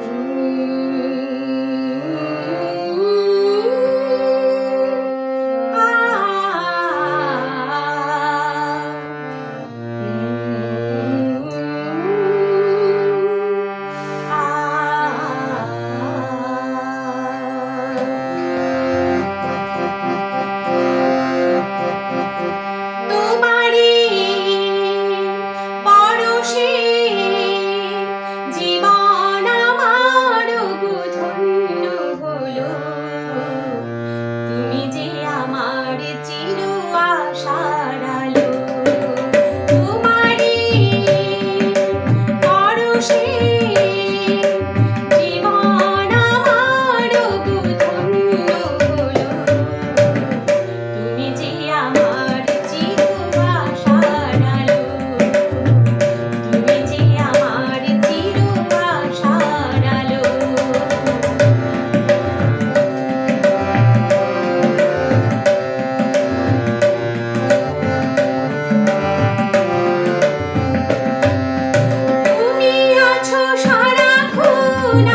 Mm-hmm. করছ সারাক্ষণ